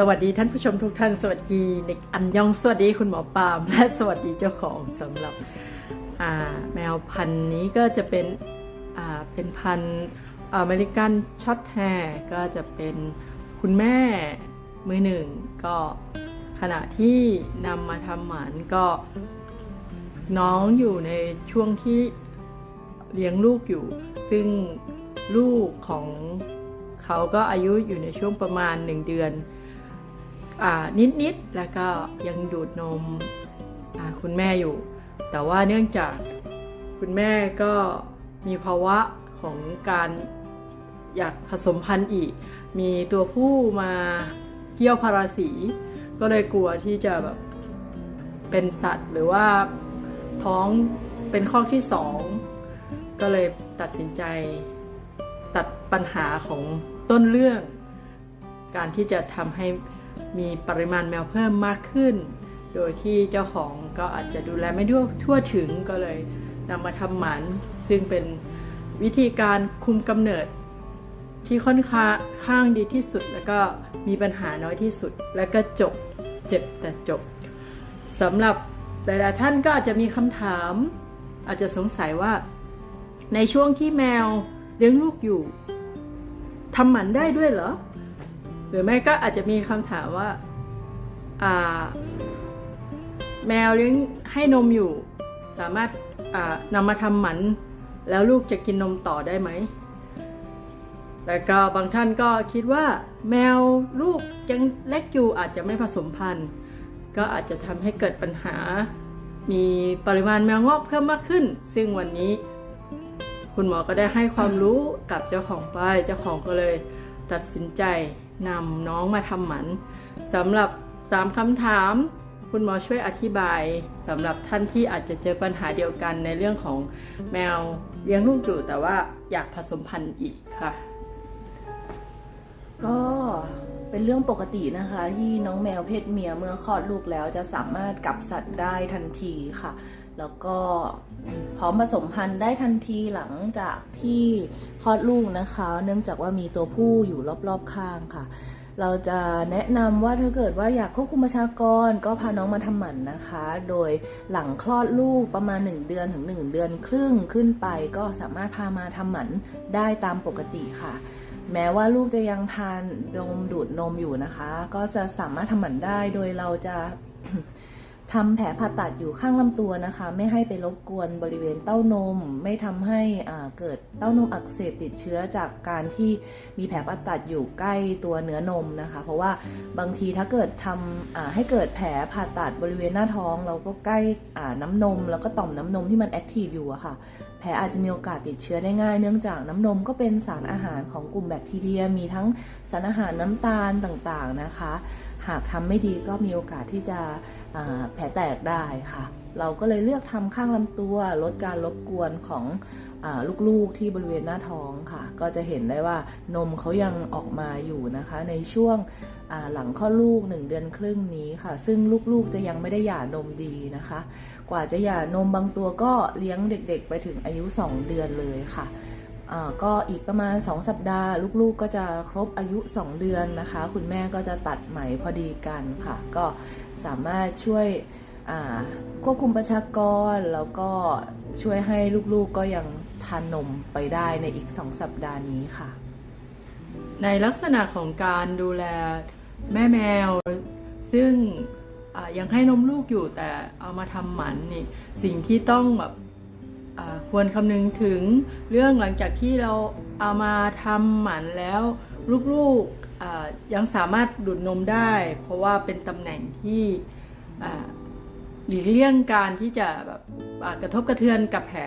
สวัสดีท่านผู้ชมทุกท่าน สวัสดีเด็กอันยองสวัสดีคุณหมอปามและสวัสดีเจ้าของสำหรับแมวพันธุ์นี้ก็จะเป็นเป็นพันธุ์อเมริกันช็อตแฮร์ก็จะเป็นคุณแม่มือหนึ่ง ก็ขณะที่นำมาทำหมันก็น้องอยู่ในช่วงที่เลี้ยงลูกอยู่ ซึ่งลูกของเขาก็อายุอยู่ในช่วงประมาณ 1 เดือน นิดๆ แล้วก็ยังดูดนมคุณแม่อยู่ แต่ว่าเนื่องจากคุณแม่ก็มีภาวะของการอยากผสมพันธุ์อีก มีตัวผู้มาเกี่ยวพาราสี ก็เลยกลัวที่จะแบบเป็นสัตว์หรือว่าท้องเป็นข้อที่สองก็เลยตัดสินใจตัดปัญหาของต้นเรื่อง การที่จะทำให้ มีปริมาณแมวเพิ่มมากขึ้น โดยที่เจ้าของก็อาจจะดูแลไม่ทั่วถึงก็เลยนำมาทำหมัน ซึ่งเป็นวิธีการคุมกำเนิด ที่ค่อนข้างดีที่สุด แล้วก็มีปัญหาน้อยที่สุด แล้วก็จบเจ็บแต่จบสำหรับแต่ละท่านก็อาจจะมีคำถาม อาจจะสงสัยว่า ในช่วงที่แมวเลี้ยงลูกอยู่ทำหมันได้ด้วยเหรอ หรือไม่ก็อาจจะมีคำถามว่าแมวเลี้ยงให้นมอยู่ สามารถนำมาทำหมัน แล้วลูกจะกินนมต่อได้ไหมแต่ก็บางท่านก็คิดว่าแมวลูกยังเล็กอยู่อาจจะไม่ผสมพันธุ์ ก็อาจจะทำให้เกิดปัญหา มีปริมาณแมวงอกเพิ่มมากขึ้น ซึ่งวันนี้ คุณหมอก็ได้ให้ความรู้กับเจ้าของป้ายเจ้าของก็เลย ตัดสินใจ นำน้องมาทำหมันสำหรับ 3คำถาม คุณหมอช่วยอธิบายสำหรับท่านที่อาจจะเจอปัญหาเดียวกันในเรื่องของแมวเลี้ยงลูกอยู่แต่ว่าอยากผสมพันธุ์อีกค่ะ ก็เป็นเรื่องปกตินะคะ ที่น้องแมวเพศเมียเมื่อคลอดลูกแล้วจะสามารถกลับสัตว์ได้ทันทีค่ะ แล้วก็พร้อมผสมพันธุ์ได้ทันทีหลังจากที่คลอดลูกนะคะ เนื่องจากว่ามีตัวผู้อยู่รอบๆข้างค่ะ เราจะแนะนำว่าถ้าเกิดว่าอยากควบคุมประชากรก็พาน้องมาทำหมันนะคะ โดยหลังคลอดลูกประมาณ 1 เดือนถึง 1 เดือนครึ่งขึ้นไป ก็สามารถพามาทำหมันได้ตามปกติค่ะแม้ว่าลูกจะยังทานนมดูดนมอยู่นะคะ ก็จะสามารถทำหมันได้โดยเราจะ ทำแผลผ่าตัดอยู่ข้างลำตัวนะคะ ไม่ให้ไปรบกวนบริเวณเต้านม ไม่ทำให้เกิดเต้านมอักเสบติดเชื้อจากการที่มีแผลผ่าตัดอยู่ใกล้ตัวเนื้อนมนะคะ เพราะว่าบางทีถ้าเกิดทำให้เกิดแผลผ่าตัดบริเวณหน้าท้อง เราก็ใกล้น้ำนม แล้วก็ต่อมน้ำนมที่มันแอคทีฟอยู่อะค่ะแผลอาจจะมีโอกาสติดเชื้อได้ง่าย เนื่องจากน้ำนมก็เป็นสารอาหารของกลุ่มแบคทีเรียมีทั้งสารอาหารน้ำตาลต่างๆนะคะ หากทำไม่ดีก็มีโอกาสที่จะแผลแตกได้ค่ะ เราก็เลยเลือกทำข้างลำตัว ลดการรบกวนของลูกๆที่บริเวณหน้าท้องค่ะ ก็จะเห็นได้ว่านมเขายังออกมาอยู่นะคะ ในช่วงหลังข้อลูกหนึ่งเดือนครึ่งนี้ค่ะ ซึ่งลูกๆจะยังไม่ได้หย่านมดีนะคะ กว่าจะหย่านมบางตัวก็เลี้ยงเด็กๆ ไปถึงอายุ 2 เดือนเลยค่ะ ก็อีกประมาณ 2 สัปดาห์ ลูกๆก็จะครบอายุ 2 เดือนนะคะ คุณแม่ก็จะตัดไหมพอดีกันค่ะ ก็สามารถช่วยควบคุมประชากร แล้วก็ช่วยให้ลูกๆก็ยังทานนมไปได้ในอีก 2 สัปดาห์นี้ค่ะ ในลักษณะของการดูแลแม่แมว ซึ่งยังให้นมลูกอยู่แต่เอามาทำหมันนี่สิ่งที่ต้องแบบ ควรคำนึงถึงเรื่องหลังจากที่เราเอามาทำหมันแล้วลูกๆยังสามารถดูดนมได้ เพราะว่าเป็นตำแหน่งที่หลีกเลี่ยงการที่จะแบบกระทบกระเทือนกับแผล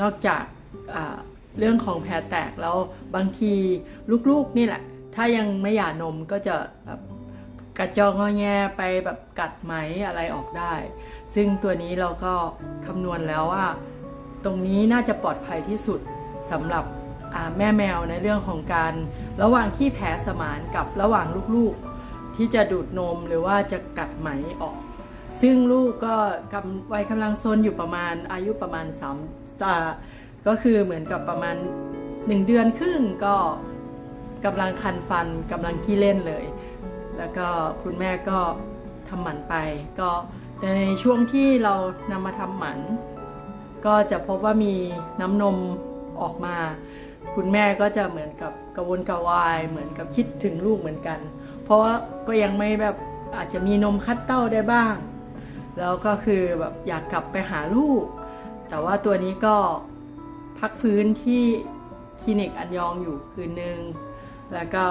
นอกจากเรื่องของแผลแตกแล้วบางทีลูกๆนี่แหละ ถ้ายังไม่หย่านมก็จะแบบ กระจองงอแงไปแบบกัดไหมอะไรออกได้ ซึ่งตัวนี้เราก็คำนวณแล้วว่า ตรงนี้น่าจะปลอดภัยที่สุดสำหรับแม่แมวในเรื่องของการระหว่างที่แผลสมานกับระหว่างลูกๆ ที่จะดูดนมหรือว่าจะกัดไหมออก ซึ่งลูกก็กำวัยกำลังซนอยู่ประมาณอายุประมาณสามก็คือเหมือนกับประมาณหนึ่งเดือนครึ่งก็กำลังคันฟันกำลังขี้เล่นเลย แล้วก็คุณแม่ก็ทำหมันไป ก็แต่ในช่วงที่เรานำมาทำหมัน ก็จะพบว่ามีน้ำนมออกมา คุณแม่ก็จะเหมือนกับกระวนกระวาย เหมือนกับคิดถึงลูกเหมือนกัน เพราะว่าก็ยังไม่แบบอาจจะมีนมคัดเต้าได้บ้าง แล้วก็คือแบบอยากกลับไปหาลูก แต่ว่าตัวนี้ก็พักฟื้นที่คลินิกอันยองอยู่คืนนึง แล้วก็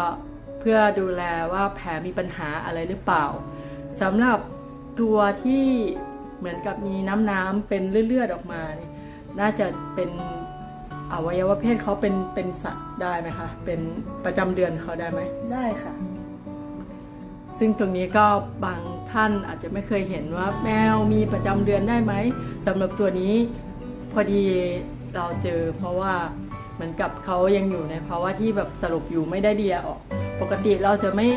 เพื่อดูแลว่าแผลมีปัญหาอะไรหรือเปล่าสำหรับตัวที่เหมือนกับมีน้ำน้ำๆเป็นเลือดๆออกมานี่น่าจะเป็นอวัยวะเพศเขาเป็นเป็นสัตว์ได้ไหมคะ เป็นประจำเดือนเขาได้ไหมได้ค่ะ ซึ่งตรงนี้ก็บางท่านอาจจะไม่เคยเห็นว่าแมวมีประจำเดือนได้ไหมสำหรับตัวนี้พอดีเราเจอเพราะว่าเหมือนกับเขายังอยู่ในภาวะที่แบบสรุปอยู่ไม่ได้เดียออก ปกติเราจะไม่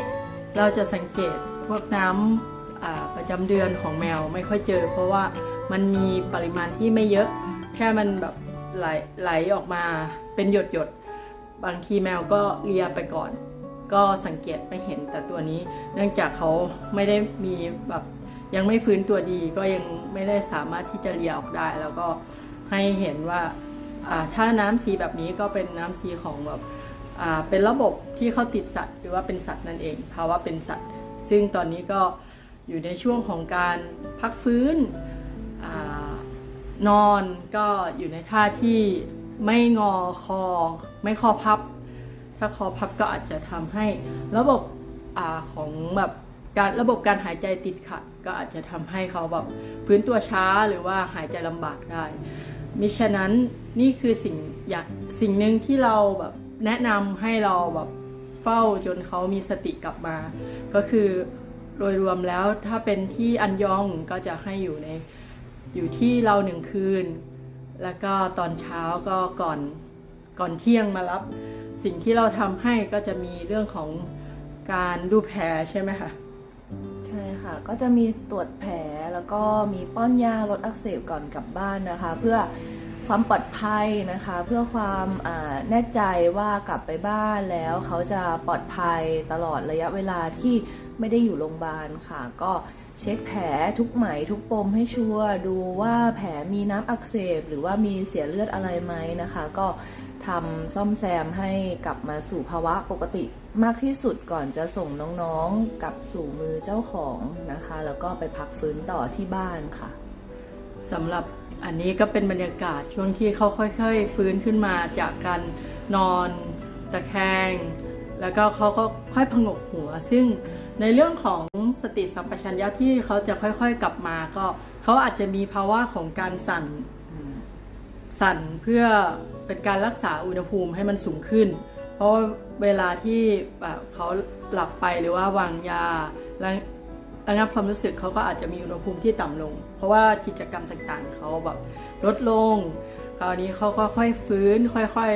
เราจะสังเกตพวกน้ำอ่าประจำเดือนของแมวไม่ค่อยเจอ เพราะว่ามันมีปริมาณที่ไม่เยอะ แค่มันแบบไหลไหลออกมาเป็นหยดหยดๆบางทีแมวก็เลียไปก่อน ก็สังเกตไม่เห็นแต่ตัวนี้ เนื่องจากเขาไม่ได้มีแบบยังไม่ฟื้นตัวดีก็ยังไม่ได้สามารถที่จะเลียออกได้ แล้วก็ให้เห็นว่าถ้าน้ำสีแบบนี้ก็เป็นน้ำสีของแบบ เป็นระบบที่เขาติดสัตว์ หรือว่าเป็นสัตว์นั่นเองภาวะเป็นสัตว์ ซึ่งตอนนี้ก็อยู่ในช่วงของการพักฟื้นอนอนก็อยู่ในท่าที่ไม่งอคอ ไม่คอพับ ถ้าคอพับก็อาจจะทำให้ระบบอของแบบการระบบการหายใจติดขัด ก็อาจจะทำให้เขาแบบพื้นตัวช้าหรือว่าหายใจลำบากได้มิฉะนั้นนี่คือสิ่งอยากสิ่งหนึ่งที่เราแบบ แนะนำให้เราแบบเฝ้าจนเขามีสติกลับมา ก็คือโดยรวมแล้วถ้าเป็นที่อันยองก็จะให้อยู่ในอยู่ที่เราหนึ่งคืน แล้วก็ตอนเช้าก็ก่อนก่อนเที่ยงมารับ สิ่งที่เราทำให้ก็จะมีเรื่องของการดูแผลใช่ไหมคะใช่ค่ะ ก็จะมีตรวจแผลแล้วก็มีป้อนยาลดอักเสบก่อนกลับบ้านนะคะ เพื่อ ความปลอดภัยนะคะ เพื่อความแน่ใจว่ากลับไปบ้านแล้วเขาจะปลอดภัยตลอดระยะเวลาที่ไม่ได้อยู่โรงพยาบาลค่ะ ก็เช็คแผลทุกไหมทุกปมให้ชัวร์ดูว่าแผลมีน้ำอักเสบ หรือว่ามีเสียเลือดอะไรไหมนะคะ ก็ทำซ่อมแซมให้กลับมาสู่ภาวะปกติมากที่สุดก่อนจะส่งน้องๆกลับสู่มือเจ้าของนะคะ แล้วก็ไปพักฟื้นต่อที่บ้านค่ะสำหรับ อันนี้ก็เป็นบรรยากาศช่วงที่เขาค่อยๆ ฟื้นขึ้นมาจากการนอนตะแคง แล้วก็เขาก็ค่อยผงกหัว ซึ่งในเรื่องของสติสัมปชัญญะที่เขาจะค่อยๆกลับมาก็เขาอาจจะมีภาวะของการสั่นสั่นเพื่อเป็นการรักษาอุณหภูมิให้มันสูงขึ้น เพราะเวลาที่แบบเขาหลับไปหรือว่าวางยาแล้ว ระงับความรู้สึกเขาก็อาจจะมีอุณหภูมิที่ต่ำลง เพราะว่ากิจกรรมต่างๆเขาแบบลดลงคราวนี้เขาก็ค่อยฟื้นค่อย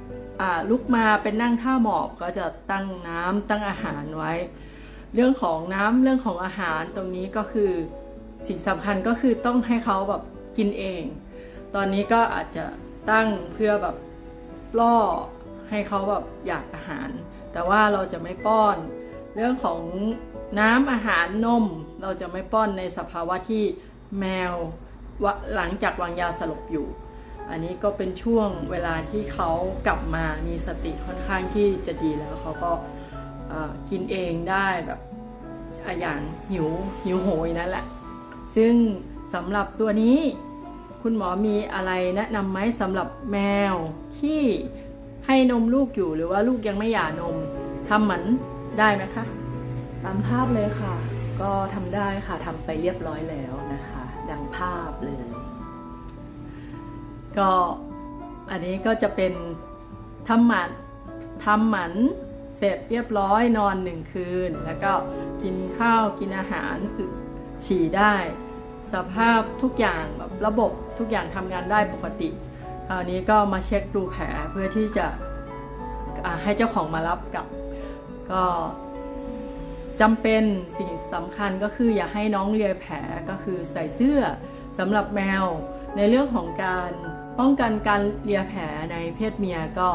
ๆลุกมาเป็นนั่งท่าหมอบก็จะตั้งน้ำตั้งอาหารไว้ เรื่องของน้ำเรื่องของอาหารตรงนี้ก็คือสิ่งสำคัญก็คือต้องให้เขาแบบกินเอง ตอนนี้ก็อาจจะตั้งเพื่อแบบล่อให้เขาแบบอยากอาหาร แต่ว่าเราจะไม่ป้อน เรื่องของ น้ำอาหารนมเราจะไม่ป้อนในสภาวะที่แมวหลังจากวางยาสลบอยู่ อันนี้ก็เป็นช่วงเวลาที่เขากลับมามีสติค่อนข้างที่จะดีแล้วเขาก็กินเองได้แบบอะอย่างหิวหิวโหยนั่นแหละ ซึ่งสำหรับตัวนี้คุณหมอมีอะไรแนะนำไหมสำหรับแมวที่ให้นมลูกอยู่หรือว่าลูกยังไม่หย่านมทำหมันได้ไหมคะ ตามภาพเลยค่ะ ก็ทำได้ค่ะทำไปเรียบร้อยแล้วนะคะ ดังภาพเลย ก็อันนี้ก็จะเป็นทำหมันทำหมันเสร็จเรียบร้อยนอนหนึ่งคืน แล้วก็กินข้าวกินอาหารฉี่ได้ สภาพทุกอย่างแบบระบบทุกอย่างทำงานได้ปกติคราวนี้ก็มาเช็คดูแผลเพื่อที่จะให้เจ้าของมารับกลับ ก็ จำเป็นสิ่งสำคัญก็คืออย่าให้น้องเลียแผลก็คือใส่เสื้อสำหรับแมว ในเรื่องของการป้องกันการเลียแผลในเพศเมียก็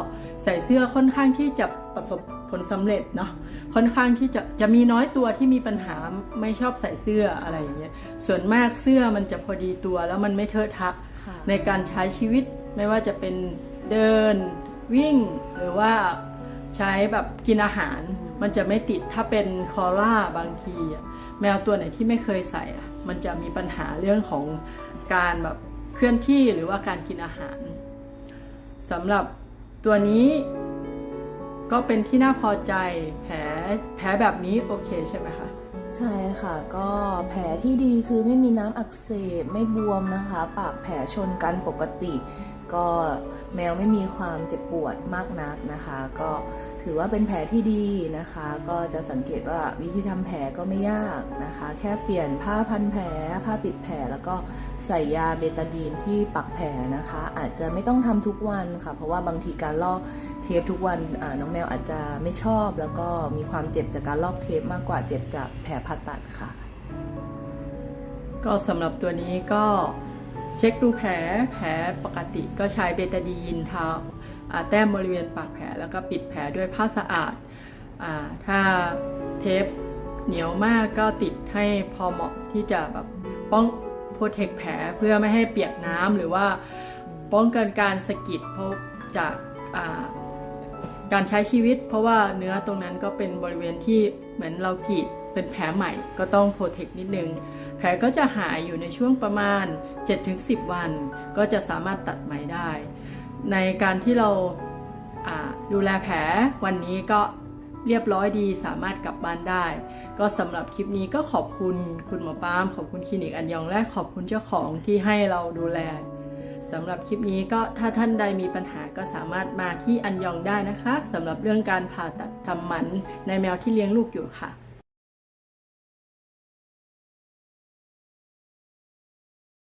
ใส่เสื้อค่อนข้างที่จะประสบผลสำเร็จเนาะค่อนข้างที่จะจะมีน้อยตัวที่มีปัญหาไม่ชอบใส่เสื้ออะไรอย่างเงี้ยส่วนมากเสื้อมันจะพอดีตัวแล้วมันไม่เทอะทะค่ะในการใช้ชีวิตไม่ว่าจะเป็นเดินวิ่งหรือว่า ใช้แบบกินอาหาร มันจะไม่ติดถ้าเป็นคอร่าบางทีแมวตัวไหนที่ไม่เคยใส่มันจะมีปัญหาเรื่องของการแบบเคลื่อนที่หรือว่าการกินอาหารสำหรับตัวนี้ก็เป็นที่น่าพอใจแผลแผลแบบนี้โอเคใช่ไหมคะใช่ค่ะ ก็แผลที่ดีคือไม่มีน้ำอักเสบไม่บวมนะคะ ปากแผลชนกันปกติ ก็แมวไม่มีความเจ็บปวดมากนักนะคะ ก็ถือว่าเป็นแผลที่ดีนะคะ ก็จะสังเกตว่าวิธีทำแผลก็ไม่ยากนะคะ แค่เปลี่ยนผ้าพันแผล ผ้าปิดแผลแล้วก็ใส่ยาเบตาดีนที่ปักแผลนะคะ อาจจะไม่ต้องทำทุกวันค่ะ เพราะว่าบางทีการลอกเทปทุกวันน้องแมวอาจจะไม่ชอบ แล้วก็มีความเจ็บจากการลอกเทปมากกว่าเจ็บจากแผลผ่าตัดค่ะ ก็สำหรับตัวนี้ก็ เช็คดูแผลแผลปกติก็ใช้เบตาดีนทาแต้มบริเวณปากแผลแล้วก็ปิดแผลด้วยผ้าสะอาดอาถ้าเทปเหนียวมากก็ติดให้พอเหมาะที่จะแบบป้องโปรเทคแผลเพื่อไม่ให้เปียกน้ำหรือว่าป้องกันการสะกิดเพราะจากาการใช้ชีวิต เพราะว่าเนื้อตรงนั้นก็เป็นบริเวณที่เหมือนเรากรีด เป็นแผลใหม่ก็ต้องโปรเทคนิดนึง แผลก็จะหายอยู่ในช่วงประมาณ 7-10 วัน ก็จะสามารถตัดไหมได้ ในการที่เราดูแลแผลวันนี้ก็เรียบร้อยดีสามารถกลับบ้านได้ ก็สำหรับคลิปนี้ก็ขอบคุณคุณหมอปาม ขอบคุณคลินิกอันยองและขอบคุณเจ้าของที่ให้เราดูแลสำหรับคลิปนี้ก็ถ้าท่านใดมีปัญหาก็สามารถมาที่อันยองได้นะคะสำหรับเรื่องการผ่าตัดทำหมันในแมวที่เลี้ยงลูกอยู่ค่ะ